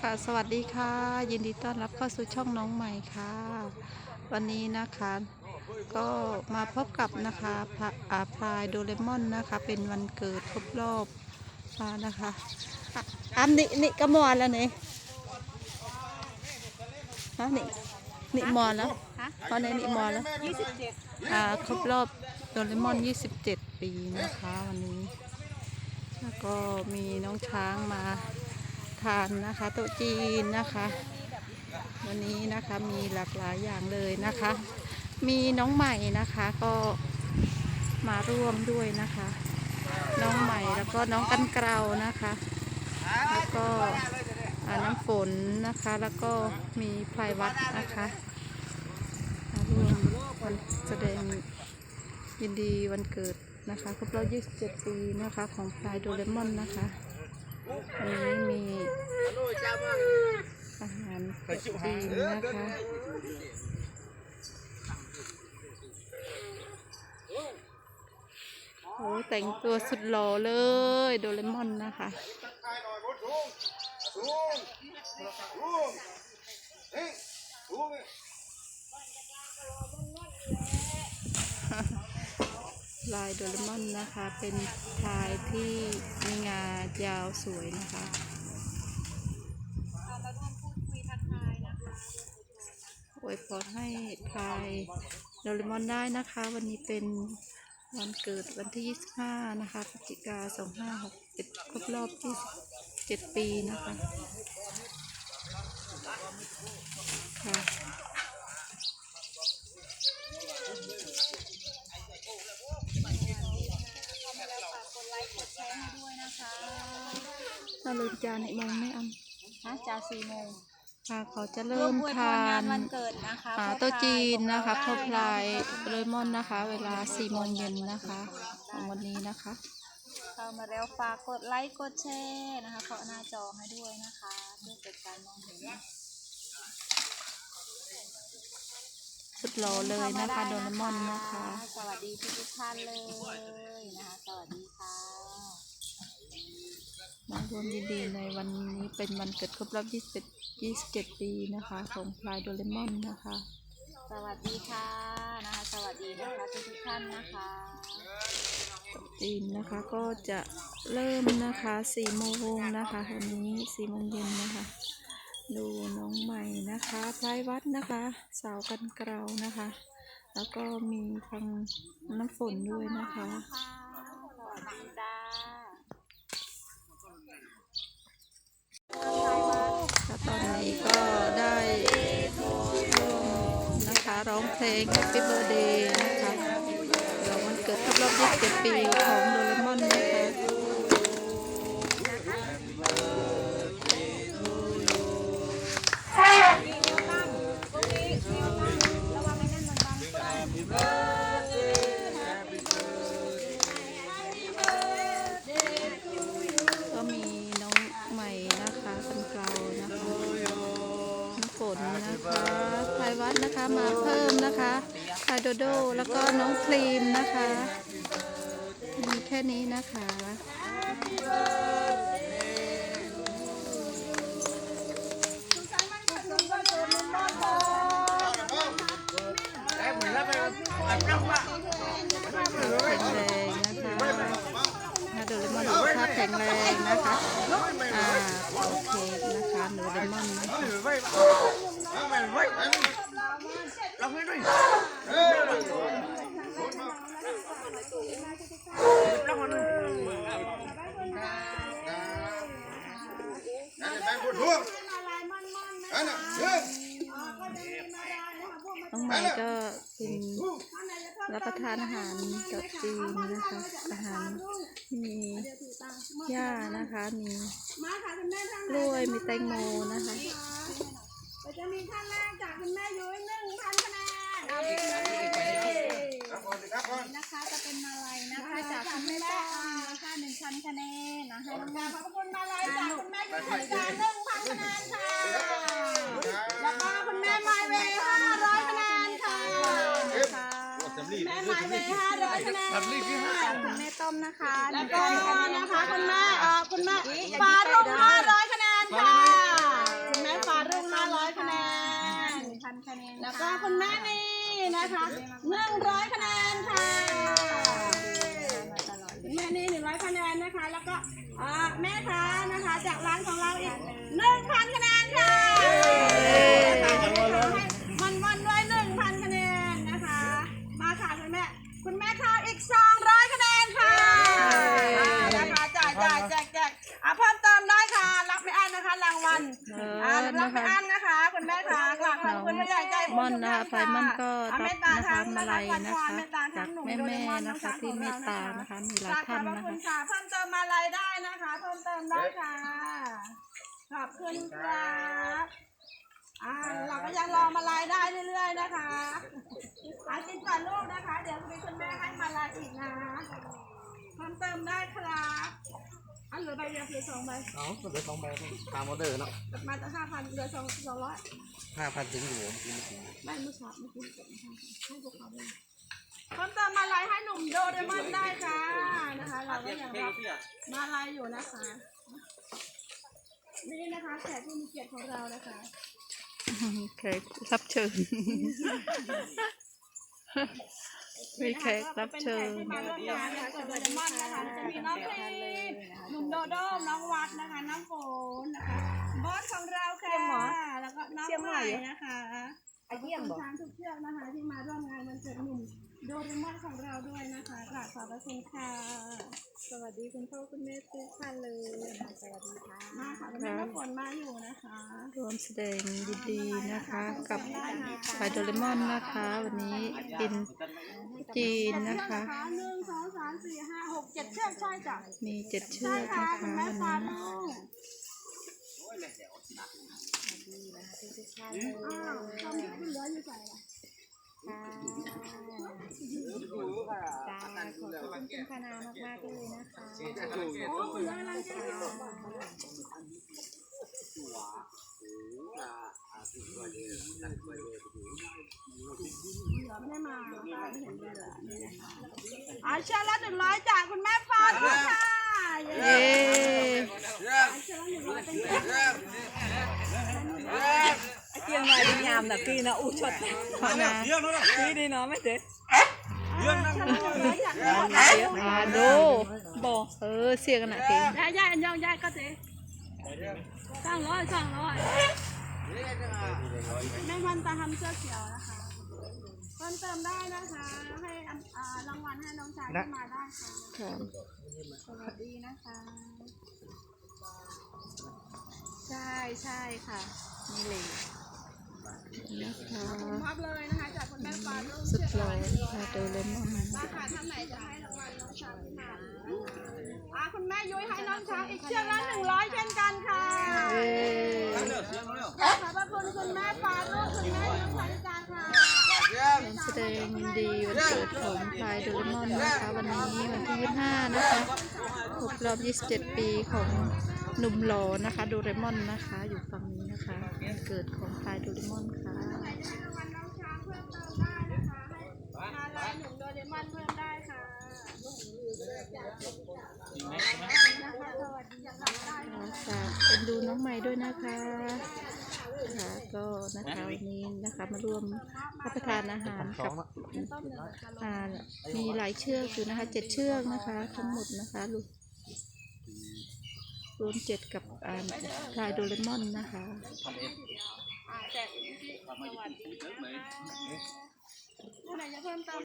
ค่ะสวัสดีค่ะ ยินดีต้อนรับเข้าสู่ช่องน้องใหม่ค่ะ วันนี้นะคะ ก็มาพบกับนะคะพระอาพลายโดเรมอนนะคะ เป็นวันเกิดครบรอบอ่านะคะอะอันนี้นี่ก็มอนแล้วนี่ฮะนี่นี่มอนแล้วตอนนี้นี่มอนแล้วยี่สิบเจ็ดอ่าครบรอบโดเรมอน 27 ปีนะคะ วันนี้ แล้วก็มีน้องช้างมา ทานนะคะ โต๊ะจีนนะคะ วันนี้นะคะมีหลากหลายอย่างเลยนะคะ มีน้องใหม่นะคะก็มาร่วมด้วยนะคะ น้องใหม่แล้วก็น้องกันเกลานะคะ แล้วก็น้ำฝนนะคะ แล้วก็มีพลายวัดนะคะมาร่วมวันแสดงยินดีวันเกิดนะคะครบรอบ27 ปีนะคะของพลายโดเรมอนนะคะ วันนี้มีอาหารจีนนะคะโอ้แต่งตัวสุดหล่อเลย โดเรมอนนะคะ ลายโดเรมอนนะคะ เป็นลายที่มีงายาวสวยนะคะเราร่วมพูดคุยทักทายนะคะอวยพรให้พลายโดเรมอนได้นะคะ วันนี้เป็นวันเกิดวันที่ 25 นะคะพฤศจิกา 2561 ครบรอบ 27 ปีนะคะค่ะ กดไลค์กดแชร์ให้ด้วยนะคะ ถ้าลืมจานในมองไม่อันฮะจ้าสี่โมงค่ะเขาจะร่เริ่วมมอวยพทารงานนวันเกิดนะคะอ่าพ่อโต๊ะจีนของนะคะเราครบลายได้เลมอนนะคะ เวลา4โมงเย็นนะคะของวันนี้นะคะเข้ามาแล้วฝากกดไลค์กดแชร์นะคะเคาะหน้าจอให้ด้วยนะคะเพื่อเป็นการมองเห็นสุดหล่อเลยนะคะโดเรมอนนะคะ สวัสดีทุกๆท่านเลยนะคะ สวัสดีค่ะ มาร่วมยินดีในวันนี้เป็นวันเกิดครบรอบ27 27 ปีนะคะ ของพลายโดเรมอนนะคะ สวัสดีค่ะนะคะสวัสดีนะคะทุกๆท่านนะคะจีนนะคะก็จะเริ่มนะคะ4โมงนะคะวันนี้4โมงเย็นนะคะ ดูน้องใหม่นะคะพลายวัดนะคะสาวกันเกลานะคะ แล้วก็มีทางน้ำฝนด้วยนะคะ ค่ะสวัสดีจ้า แล้ว ตอนนี้ก็ได้ร่วมนะคะร้องเพลง Happy Birthday นะคะมาเพิ่มนะคะไพโดโดแล้วก็น้องครีมนะคะมีแค่นี้นะคะแข็งแรงนะคะถ้าโดเรมอนสุขภาพแข็งแรงนะคะอ่าโอเคนะคะโดเรมอนนะคะ น้องใหม่ก็เป็นรับประทานอาหารโต๊ะจีนนะคะ อาหารมีหญ้านะคะ มีกล้วยมีแตงโมนะคะจะมีขั้นแรกจากคุณแม่ยุ้ยหนึ่ นะคะ จะเป็นมาลัยนะคะ จากคุณแม่ป้าค่าหนึ่งพันคะแนนนะคะขอบคุณมาลัยจากคุณแม่ยุทธการหนึ่งพันคะแนนค่ะแล้วก็คุณแม่ไมเวห้าร้อยคะแนนค่ะสำลีแม่ไมเวห้าร้อยคะแนนสำลีที่ห้าคุณแม่ต้มนะคะแล้วก็นะคะคุณแม่เออคุณแม่ฟ้ารุ่งห้าร้อยคะแนนค่ะคุณแม่ฟ้ารุ่งห้าร้อยคะแนนแล้วก็คุณแม่นี่นะคะหนึ่งร้อยคะแนน ออ่าอรันะบไม่คะ อั้นนะคะคุณแม่ค่ะกราบขอบคุณผู้ใหญ่ใจบุญม่อนทุกนะคะท่านไฟม่อนก็อะรับเมตตานะทั้คะงมาลัยนะคะเมตตาทั้จางกหนุ่แม่โดเรแม่มอนนะคะที่เมตตานะคะมีหลายกราบขท่าอนบพระนะคุคะ ณค่ะเพิ่มเติมมาอะไรายได้นะคะเพิ่มเติมได้ค่ะขอบคุณครับอ่าเราก็ยังรอมาลายได้เรื่อยๆนะคะอากินก่อนลูกนะคะ เดี๋ยวมีคุณแม่ให้มาลายอีกนะเพิ่มเติมได้ครับ อันเหลือใบเดียวเหลือสองใบเอาเหลือสองใบตามออเดอร์เนาะมาจากห้าพันเหลือสองสองร้อยห้าพันถึงอยู่เมื่อกี้เมื่อกี้ไม่มือฉับเมื่อกี้เก็บมาให้พวกเขาเลยเพิ่มเติมมาลายให้หนุ่มโดเรมอนได้ค่ะนะคะเราก็ยังรับมาลายอยู่นะคะนี่นะคะแขกผู้มีเกียรติของเรานะคะแขกรับเชิญ มีแขกรับเชิญเป็นแขกที่มาร่วมงานนะคะกับโดเรมอนนะคะจะมีน้องพรีมหนุ่มโดโดน้องวัดนะคะ น้องโฟนนะคะ บอสของเราค่ะแล้วก็น้องใหม่นะคะไอเยี่ยมบอกทางทุกเชือกนะคะ ที่มาร่วมงานวันเกิดหนุ่ม โดเรมอนของเราด้วยนะคะกราบขอบพระคุณค่ะ สวัสดีคุณพ่อคุณแม่ทุกท่านเลยนะคะสวัสดีค่ะมาค่ะคุณแม่น้ำฝนมาอยู่นะคะร่วมแสดงยินดีนะคะ กับไฟโดเรมอนนะคะ วันนี้เป็นจีนนะคะหนึ่งสองสามสี่ห้าหกเจ็ดเชือกใช่จ้ะมีเจ็ดเชืใช่อกค่ะนะคุณคะแม่วันฟานี้ลูกดีนะคะทุกๆท่านเลยอ้าวตอนนี้คุณเหลืออยู่ใส่ละ ค่ะจ้าขอบคุณคุณพนามากๆเลยนะคะโอ้คุณเหลืออะไรแค่ที่สุดบ่เหลือไม่ได้มานะคะไม่เห็นเลยนี่นะคะอาเชือกละหนึ่งร้อยจาก มาดีงามแบบพี่นะอู้ชดพอนะพี่ดีเนาะไม่เจ๊เฮ้ยจากคุณแม่ฟาลูกมาดูบอกเออเสียกันนะเพลงยายยายอันยองยายก็เจ๊สร้างร้อยสร้างร้อยแม่วันตาทำเสื้อเขียวนะคะเพิ่มเติมได้นะคะ ให้อ่าอ่ารางวัลให้น้องชายที่มาได้ค่ะสวัสดีนะคะ ใช่ใช่ค่ะนี่เลย นะคะมอบเลยนะคะจากคุณแม่ฟ้าลูกสุดเชื่อหล่อค่ะไฟโดเรมอนมาค่ะท่านไหนจะให้รางวัลน้องชายที่มาอ่าคุณแม่ยุ้ยให้น้องช้างอีกเชือกละหนึ่งร้อยเช่นกันค่ะเย้ขอบพระคุณคุณแม่ฟ้าลูกคุณแม่ยุ้ยสาริการค่ะร่วมแสดงยินดีวันเกิดของไฟโดเรมอนนะคะวันนี้วันที่25นะคะครบรอบ 27 ปีของหนุ่มหล่อนะคะ โดเรมอนนะคะ อยู่ฝั่งนี้นะคะวันเกิดของไฟโดเรมอนค่ะ ให้รางวัลน้องช้างเพิ่มเติมได้นะคะให้มาลายหนุ่มโดเรมอนเพิ่มได้ค่ะนะคะสวัสดีค่ะได้ค่ะ ฝากเป็นดูน้องใหม่ด้วยนะคะค่ะก็ นะคะวันนี้นะคะมาร่วมรับประทานอาหารสอกังบละอ่ามีหลายเชือกอยู่นะคะเจ็ดเชือกนะคะ ทั้งหมดนะคะรวมรวมเจ็ดกับอ่าลายโดเรมอนนะคะท่านไหนจะเพิ่มเติม